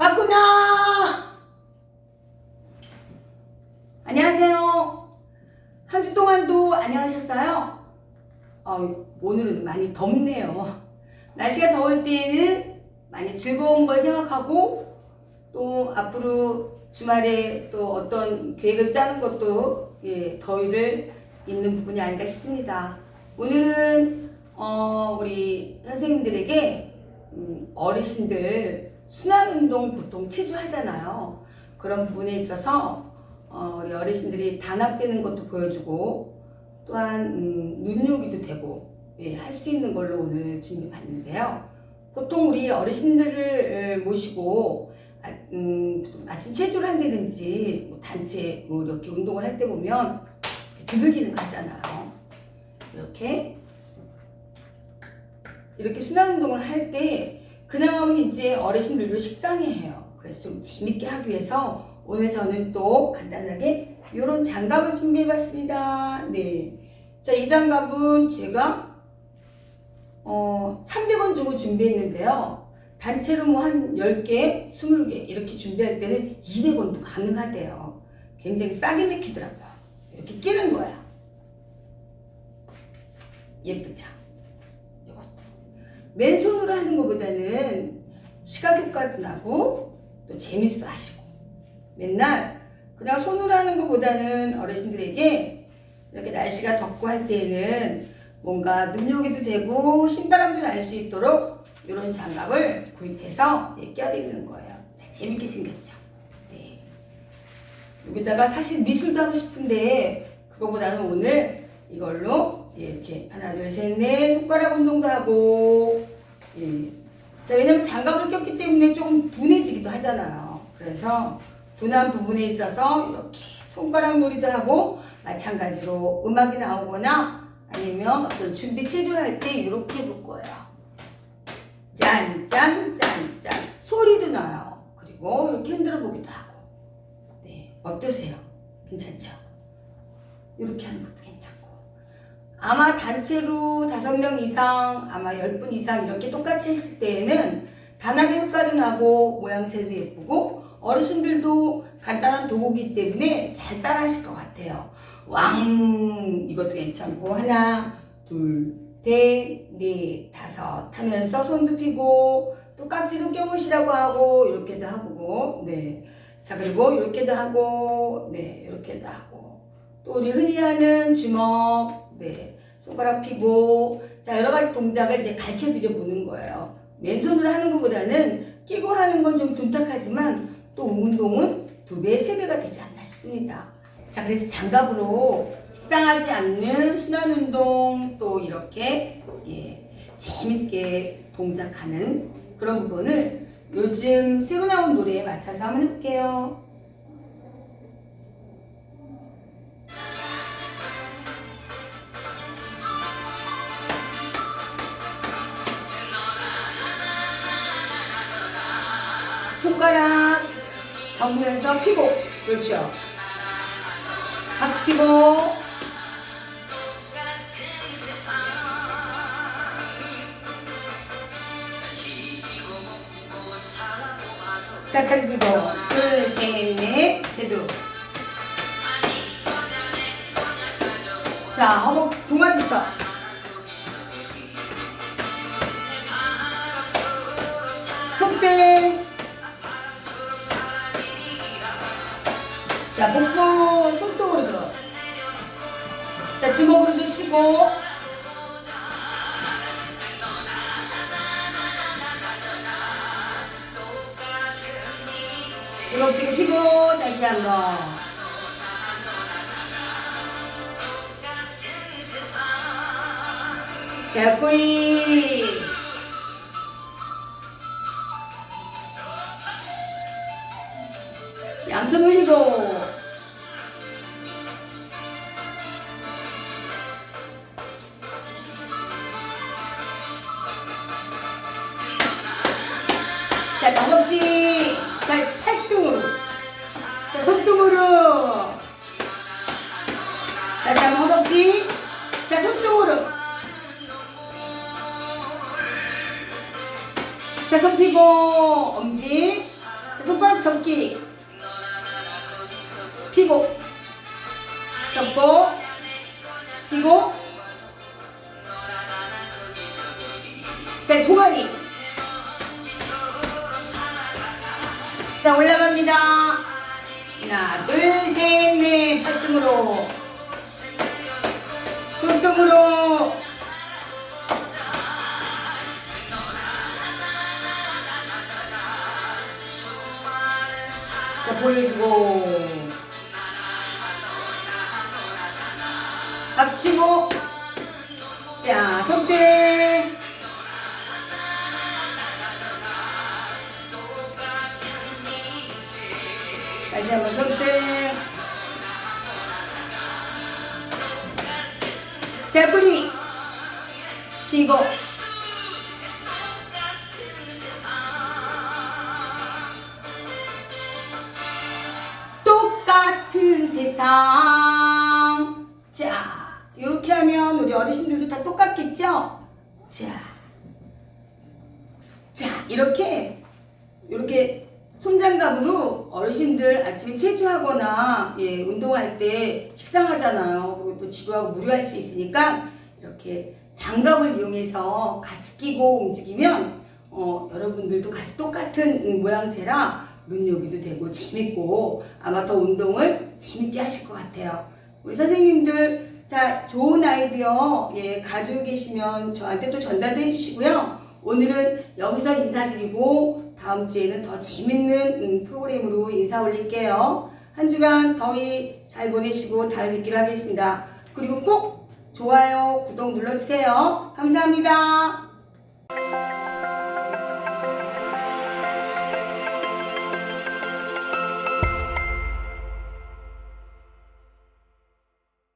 맞구나! 안녕하세요. 한 주 동안도 안녕하셨어요? 어, 오늘은 많이 덥네요. 날씨가 더울 때에는 많이 즐거운 걸 생각하고 또 앞으로 주말에 또 어떤 계획을 짜는 것도 예, 더위를 있는 부분이 아닌가 싶습니다. 오늘은 어, 우리 선생님들에게 음, 어르신들 순환 운동 보통 체조하잖아요. 그런 부분에 있어서 어, 우리 어르신들이 단합되는 것도 보여주고 또한 음, 눈요기도 되고 예, 할 수 있는 걸로 오늘 준비봤는데요. 보통 우리 어르신들을 어, 모시고 아, 음, 아침 체조를 한다든지 뭐 단체 뭐 이렇게 운동을 할 때 보면 두들기는 거 하잖아요. 이렇게 이렇게 순환 운동을 할때 하면 이제 어르신들도 식상해 해요. 그래서 좀 재밌게 하기 위해서 오늘 저는 또 간단하게 이런 장갑을 준비해봤습니다. 네. 자, 이 장갑은 제가 어, 300원 주고 준비했는데요. 단체로 뭐 한 10개, 20개 이렇게 준비할 때는 200원도 가능하대요. 굉장히 싸게 맥히더라고요. 이렇게 끼는 거야. 예쁘죠? 맨손으로 하는 것보다는 시각 효과도 나고 또 재밌어 하시고 맨날 그냥 손으로 하는 것보다는 어르신들에게 이렇게 날씨가 덥고 할 때에는 뭔가 눈요기도 되고 신바람도 날 수 있도록 이런 장갑을 구입해서 네, 껴드리는 거예요. 자, 재밌게 생겼죠? 네. 여기다가 사실 미술도 하고 싶은데 그거보다는 오늘 이걸로 예, 이렇게 하나 둘셋넷 손가락 운동도 하고 예. 자 왜냐면 장갑을 꼈기 때문에 조금 둔해지기도 하잖아요. 그래서 둔한 부분에 있어서 이렇게 손가락 놀이도 하고 마찬가지로 음악이 나오거나 아니면 어떤 준비 체조를 할 때 이렇게 해볼 거예요. 짠짠 짠짠 소리도 나요. 그리고 이렇게 흔들어 보기도 하고. 네 어떠세요? 괜찮죠? 이렇게 하는 것도. 아마 단체로 다섯 명 이상, 아마 열 분 이상 이렇게 똑같이 했을 때에는 단합의 효과도 나고 모양새도 예쁘고 어르신들도 간단한 도구기 때문에 잘 따라 하실 것 같아요. 왕! 이것도 괜찮고 하나 둘 셋 넷 다섯 하면서 손도 피고 또 깍지도 껴보시라고 하고 이렇게도 하고 네 자 그리고 이렇게도 하고 네 이렇게도 하고. 또 우리 흔히 하는 주먹 네 손가락 피고 자 여러 가지 동작을 이제 가르쳐 드려 보는 거예요 맨손으로 하는 것보다는 끼고 하는 건 좀 둔탁하지만 또 운동은 두 배, 세 배가 되지 않나 싶습니다. 자, 그래서 장갑으로 식상하지 않는 순환 운동 또 이렇게 예, 재밌게 동작하는 그런 부분을 요즘 새로 나온 노래에 맞춰서 한번 해볼게요. 손가락 접으면서 피고 그렇죠? 박수 치고. 자 다리 들고. 둘셋넷 해도 자 허벅 종아리부터. 손등 자, 복부 손등으로도. 자, 주먹으로도 치고. 주먹치고 피고, 다시 한 번. 자, 옆구리. 양손 올리고. 자, 나머지 자, 팔등으로. 자, 손등으로. 다시 한번 허벅지. 자, 손등으로. 자, 손 피고 뭐, 엄지. 자, 손바닥 접기. 피고. 접고. 피고. 자, 종아리. 자 올라갑니다. 하나 둘셋넷. 팔등으로. 손등으로. 자 보여주고. 박수 치고. 자 손등 다시 한번 자 뿌리 피고 똑같은 세상. 자 이렇게 하면 우리 어르신들도 다 똑같겠죠? 자, 자 이렇게 이렇게 손장갑으로 어르신들 아침에 체조하거나 예, 운동할 때 식상하잖아요. 그리고 또 지루하고 무료할 수 있으니까 이렇게 장갑을 이용해서 같이 끼고 움직이면 어, 여러분들도 같이 똑같은 음, 모양새라 눈요기도 되고 재밌고 아마 더 운동을 재밌게 하실 것 같아요. 우리 선생님들 자 좋은 아이디어 예, 가지고 계시면 저한테 또 전달도 해주시고요. 오늘은 여기서 인사드리고 다음 주에는 더 재밌는 음, 프로그램으로 인사 올릴게요. 한 주간 더위 잘 보내시고 다음에 뵙기로 하겠습니다. 그리고 꼭 좋아요, 구독 눌러주세요. 감사합니다.